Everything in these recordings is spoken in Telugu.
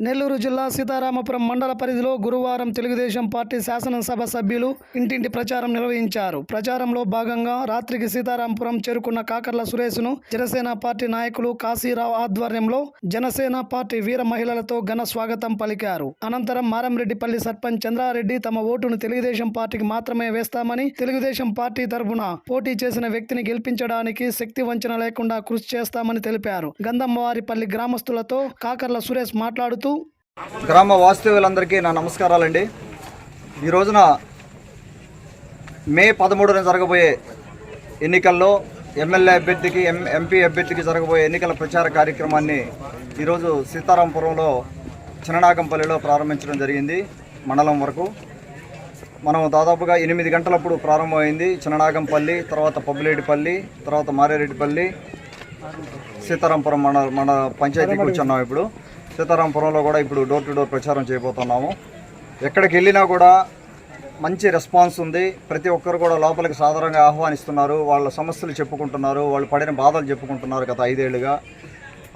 నెల్లూరు జిల్లా సీతారామపురం మండల పరిధిలో గురువారం తెలుగుదేశం పార్టీ శాసనసభ సభ్యులు ఇంటింటి ప్రచారం నిర్వహించారు. ప్రచారంలో భాగంగా రాత్రికి సీతారామపురం చేరుకున్న కాకర్ల సురేష్ను జనసేన పార్టీ నాయకులు కాశీరావు ఆధ్వర్యంలో జనసేన పార్టీ వీర మహిళలతో ఘన స్వాగతం పలికారు. అనంతరం మారంరెడ్డిపల్లి సర్పంచ్ చంద్రారెడ్డి తమ ఓటును తెలుగుదేశం పార్టీకి మాత్రమే వేస్తామని తెలుగుదేశం పార్టీ తరఫున పోటీ చేసిన వ్యక్తిని గెలిపించడానికి శక్తి వంచన లేకుండా కృషి చేస్తామని తెలిపారు. గంధమ్మవారిపల్లి గ్రామస్తులతో కాకర్ల సురేష్ మాట్లాడుతూ గ్రామ వాస్తవ్యులందరికీ నా నమస్కారాలండి. ఈ రోజున మే పదమూడున జరగబోయే ఎన్నికల్లో ఎమ్మెల్యే అభ్యర్థికి ఎం ఎంపీ అభ్యర్థికి జరగబోయే ఎన్నికల ప్రచార కార్యక్రమాన్ని ఈరోజు సీతారాంపురంలో చిన్ననాగంపల్లిలో ప్రారంభించడం జరిగింది మండలం వరకు. మనం దాదాపుగా ఎనిమిది గంటలప్పుడు ప్రారంభమైంది చిన్ననాగంపల్లి తర్వాత పబ్బులేటిపల్లి తర్వాత మారేరెడ్డిపల్లి సీతారాంపురం మన మన పంచాయతీకి కూర్చున్నాం ఇప్పుడు. సీతారాంపురంలో కూడా ఇప్పుడు డోర్ టు డోర్ ప్రచారం చేయబోతున్నాము. ఎక్కడికి వెళ్ళినా కూడా మంచి రెస్పాన్స్ ఉంది. ప్రతి ఒక్కరు కూడా లోపలికి సాధారణంగా ఆహ్వానిస్తున్నారు. వాళ్ళ సమస్యలు చెప్పుకుంటున్నారు. వాళ్ళు పడిన బాధలు చెప్పుకుంటున్నారు గత ఐదేళ్ళుగా.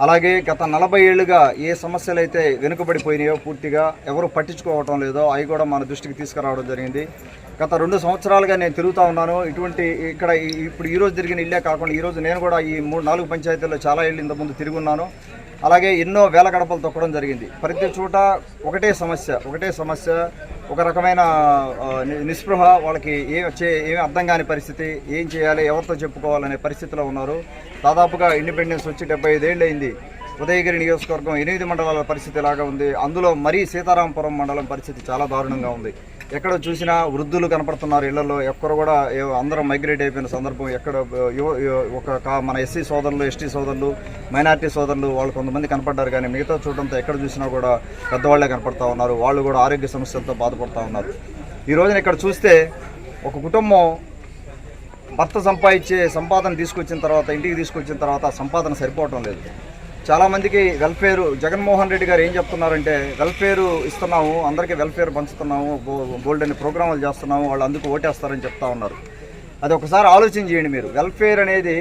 అలాగే గత నలభై ఏళ్ళుగా ఏ సమస్యలు అయితే వెనుకబడిపోయినాయో పూర్తిగా ఎవరు పట్టించుకోవటం లేదో అవి కూడా మన దృష్టికి తీసుకురావడం జరిగింది. గత రెండు సంవత్సరాలుగా నేను తిరుగుతూ ఉన్నాను. ఇటువంటి ఇక్కడ ఇప్పుడు ఈరోజు తిరిగిన ఇల్లే కాకుండా ఈరోజు నేను కూడా ఈ మూడు నాలుగు పంచాయతీల్లో చాలా ఏళ్ళు ఇంతకుముందు తిరుగున్నాను అలాగే ఎన్నో వేల గడపలు తొక్కడం జరిగింది. ప్రతి చోట ఒకటే సమస్య ఒకటే సమస్య ఒక రకమైన ని- నిస్పృహ వాళ్ళకి ఏం చే ఏమి అర్థం కాని పరిస్థితి ఏం చేయాలి ఎవరితో చెప్పుకోవాలనే పరిస్థితిలో ఉన్నారు. దాదాపుగా ఇండిపెండెన్స్ వచ్చి డెబ్బై ఐదేళ్ళు అయింది. ఉదయగిరి నియోజకవర్గం ఎనిమిది మండలాల పరిస్థితి ఇలాగా ఉంది? అందులో మరీ సీతారామపురం మండలం పరిస్థితి చాలా దారుణంగా ఉంది. ఎక్కడ చూసినా వృద్ధులు కనపడుతున్నారు ఇళ్ళలో. ఎక్కడ కూడా అందరం మైగ్రేట్ అయిపోయిన సందర్భం. ఎక్కడ ఒక మన ఎస్సీ సోదరులు ఎస్టీ సోదరులు మైనార్టీ సోదరులు వాళ్ళు కొంతమంది కనపడ్డారు కానీ మిగతా చూడడంతో ఎక్కడ చూసినా కూడా పెద్దవాళ్ళే కనపడతా ఉన్నారు. వాళ్ళు కూడా ఆరోగ్య సమస్యలతో బాధపడుతూ ఉన్నారు. ఈ రోజున ఇక్కడ చూస్తే ఒక కుటుంబం భర్త సంపాదించే సంపాదన తీసుకొచ్చిన తర్వాత ఇంటికి తీసుకొచ్చిన తర్వాత సంపాదన సరిపోవటం లేదు. చాలామందికి వెల్ఫేర్ జగన్మోహన్ రెడ్డి గారు ఏం చెప్తున్నారంటే వెల్ఫేర్ ఇస్తున్నాము అందరికీ వెల్ఫేర్ పంచుతున్నాము గోల్డ్ అనే ప్రోగ్రాములు చేస్తున్నాము వాళ్ళు అందుకు ఓటేస్తారని చెప్తా ఉన్నారు. అది ఒకసారి ఆలోచన చేయండి మీరు. వెల్ఫేర్ అనేది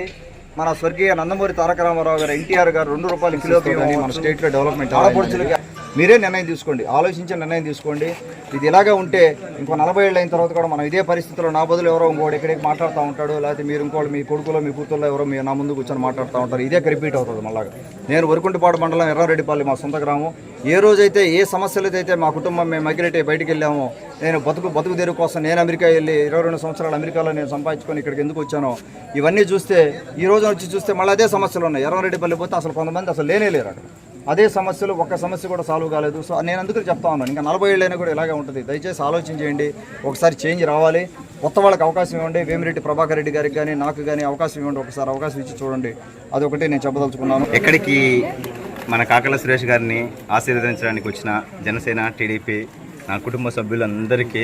మన స్వర్గీయ నందమూరి తారక రామారావు గారు ఎన్టీఆర్ గారు రెండు రూపాయలు కిలో మన స్టేట్లో డెవలప్మెంట్ ఆడపడుచులకి మీరే నిర్ణయం తీసుకోండి. ఆలోచించి నిర్ణయం తీసుకోండి. ఇది ఇలాగే ఉంటే ఇంకో నలభై ఏళ్ళు అయిన తర్వాత కూడా మనం ఇదే పరిస్థితిలో నా బదులు ఎవరో ఇంకోటి ఎక్కడికి మాట్లాడుతూ ఉంటాడు లేకపోతే మీరు ఇంకోటి మీ కొడుకులో మీ కూతుర్లో ఎవరో మీ నా ముందు కూర్చొని మాట్లాడుతూ ఉంటారు. ఇదే రిపీట్ అవుతుంది మళ్ళా నేను వరుకుంటిపాడు మండలం ఎర్రారెడ్డిపల్లి మా సొంత గ్రామం. ఏ రోజైతే ఏ సమస్యలైతే అయితే మా కుటుంబం మేము మైగ్రేట్ బయటికి వెళ్ళామో నేను బతుకు బతుకు తెరువు కోసం నేను అమెరికా వెళ్ళి ఇరవై రెండు సంవత్సరాలు అమెరికాలో నేను సంపాదించుకొని ఇక్కడికి ఎందుకు వచ్చానో ఇవన్నీ చూస్తే ఈ రోజు వచ్చి చూస్తే మళ్ళీ అదే సమస్యలు ఉన్నాయి. ఎర్రారెడ్డిపల్లి పోతే అసలు కొంతమంది అసలు లేనే లేరు అక్కడ అదే సమస్యలు ఒక్క సమస్య కూడా సాల్వ్ కాలేదు. సో నేను అందుకు చెప్తా ఉన్నాను. ఇంకా నలభై ఏళ్ళైనా కూడా ఇలాగే ఉంటుంది. దయచేసి ఆలోచన చేయండి. ఒకసారి చేంజ్ రావాలి. కొత్త వాళ్ళకి అవకాశం ఇవ్వండి. వేమిరెడ్డి ప్రభాకర్ రెడ్డి గారికి కానీ నాకు కానీ అవకాశం ఇవ్వండి. ఒకసారి అవకాశం ఇచ్చి చూడండి. అదొకటి నేను చెప్పదలుచుకున్నాను. ఎక్కడికి మన కాకల సురేష్ గారిని ఆశీర్వదించడానికి వచ్చిన జనసేన టీడీపీ నా కుటుంబ సభ్యులందరికీ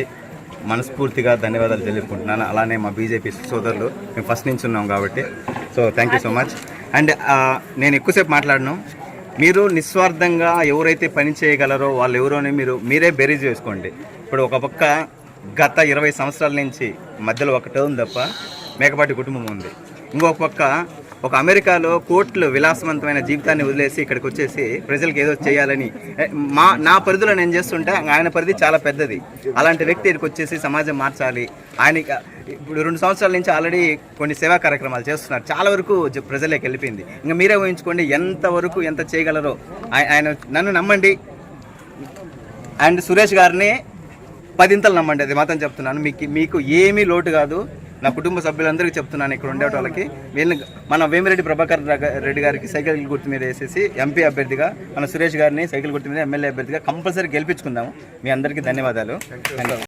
మనస్ఫూర్తిగా ధన్యవాదాలు తెలుపుకుంటున్నాను. అలానే మా బీజేపీ సోదరులు. మేము ఫస్ట్ నుంచి ఉన్నాం కాబట్టి. So thank you so much and నేను ఎక్కువసేపు మాట్లాడను. మీరు నిస్వార్థంగా ఎవరైతే పని చేయగలరో వాళ్ళు ఎవరోని మీరు మీరే బెరీజ్ చేసుకోండి ఇప్పుడు ఒక పక్క గత ఇరవై సంవత్సరాల నుంచి మధ్యలో ఒకటే ఉంది తప్ప మేకపాటి కుటుంబం ఉంది. ఇంకొక పక్క ఒక అమెరికాలో కోట్లు విలాసవంతమైన జీవితాన్ని వదిలేసి ఇక్కడికి వచ్చేసి ప్రజలకు ఏదో చేయాలని మా నా పరిధిలో నేను చేస్తుంటే ఆయన పరిధి చాలా పెద్దది. అలాంటి వ్యక్తి ఇక్కడికి వచ్చేసి సమాజం మార్చాలి. ఆయన ఇప్పుడు రెండు సంవత్సరాల నుంచి ఆల్రెడీ కొన్ని సేవా కార్యక్రమాలు చేస్తున్నారు. చాలా వరకు ప్రజలకు వెళ్ళిపోయింది. ఇంకా మీరే ఊహించుకోండి ఎంతవరకు ఎంత చేయగలరో. ఆయన నన్ను నమ్మండి. అండ్ సురేష్ గారిని పదింతలు నమ్మండి. అది మాత్రం చెప్తున్నాను. మీకు మీకు ఏమీ లోటు కాదు. నా కుటుంబ సభ్యులందరికీ చెప్తున్నాను ఇక్కడ ఉండే వాళ్ళకి. వీళ్ళని మన వేమిరెడ్డి ప్రభాకర్ రెడ్డి గారికి సైకిల్ గుర్తు మీద వేసేసి ఎంపీ అభ్యర్థిగా మన సురేష్ గారిని సైకిల్ గుర్తు మీద ఎమ్మెల్యే అభ్యర్థిగా కంపల్సరీ గెలిపించుకుందాము. మీ అందరికీ ధన్యవాదాలు.